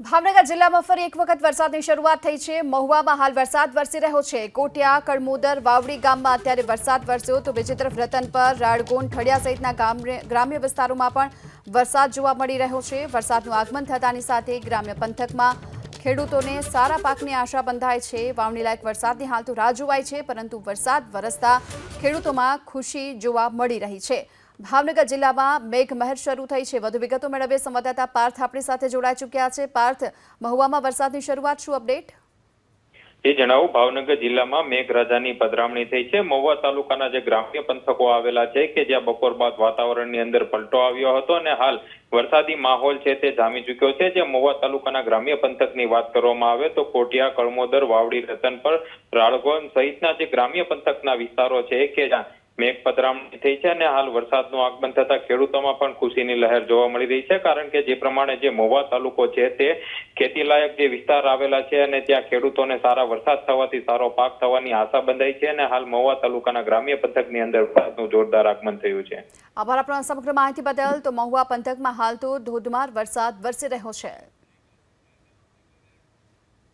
ભાવનગર જિલ્લામાં ફરી એક વખત વરસાદની શરૂઆત થઈ છે. મહુવામાં હાલ વરસાદ વરસી રહ્યો છે. કોટિયા કડમોદર વાવડી ગામમાં અત્યારે વરસાદ વરસ્યો તો બીજી તરફ રતનપર રાડગોન ઠડિયા સહિતના ગ્રામ્ય વિસ્તારોમાં પણ વરસાદ જોવા મળી રહ્યો છે. વરસાદનું આગમન થતાની સાથે ગ્રામ્ય પંથકમાં ખેડૂતોને સારા પાકની આશા બંધાય છે. વાવણી લાયક વરસાદની હાલ તો રાહ જોવાય છે, પરંતુ વરસાદ વરસતા ખેડૂતોમાં ખુશી જોવા મળી રહી છે. ભાવનગર જિલ્લામાં મેઘમહેર શરૂ થઈ છે. વધુ વિગતો મેળવીએ. સંવાદદાતા પાર્થ આપણી સાથે જોડાઈ ચૂક્યા છે. પાર્થ, મહુવામાં વરસાદની શરૂઆત શું અપડેટ? એ જણાવું, ભાવનગર જિલ્લામાં મેઘરાજાની પધરામણી થઈ છે. મહુવા તાલુકાના જે ગ્રામ્ય પંથકો આવેલા છે કે જ્યાં બપોર બાદ વાતાવરણની અંદર પલટો આવ્યો હતો અને હાલ વરસાદી માહોલ છે તે જામી ચૂક્યો છે. જે મહુવા તાલુકાના ગ્રામ્ય પંથકની વાત કરવામાં આવે તો કોટિયા, કળમોદર, વાવડી, રતનપર, રાળગોન સહિતના જે ગ્રામ્ય પંથકના વિસ્તારો છે કે જ્યાં મેઘ પધરામણી થઈ છે અને હાલ વરસાદનું આગમન થતા ખેડૂતોમાં પણ ખુશીની લહેર જોવા મળી રહી છે, કારણ કે જે પ્રમાણે જે મહુવા તાલુકો છે તે ખેતીલાયક જે વિસ્તાર આવેલા છે અને ત્યાં ખેડૂતોને સારા વરસાદ થવાથી સારો પાક થવાની આશા બંધાઈ છે અને હાલ મહુવા તાલુકાના ગ્રામ્ય પંથકની અંદર વરસાદનું જોરદાર આગમન થયું છે. આભાર આપણા સમગ્ર માહિતી બદલ. તો મહુવા પંથકમાં હાલ તો ધોધમાર વરસાદ વરસી રહ્યો છે.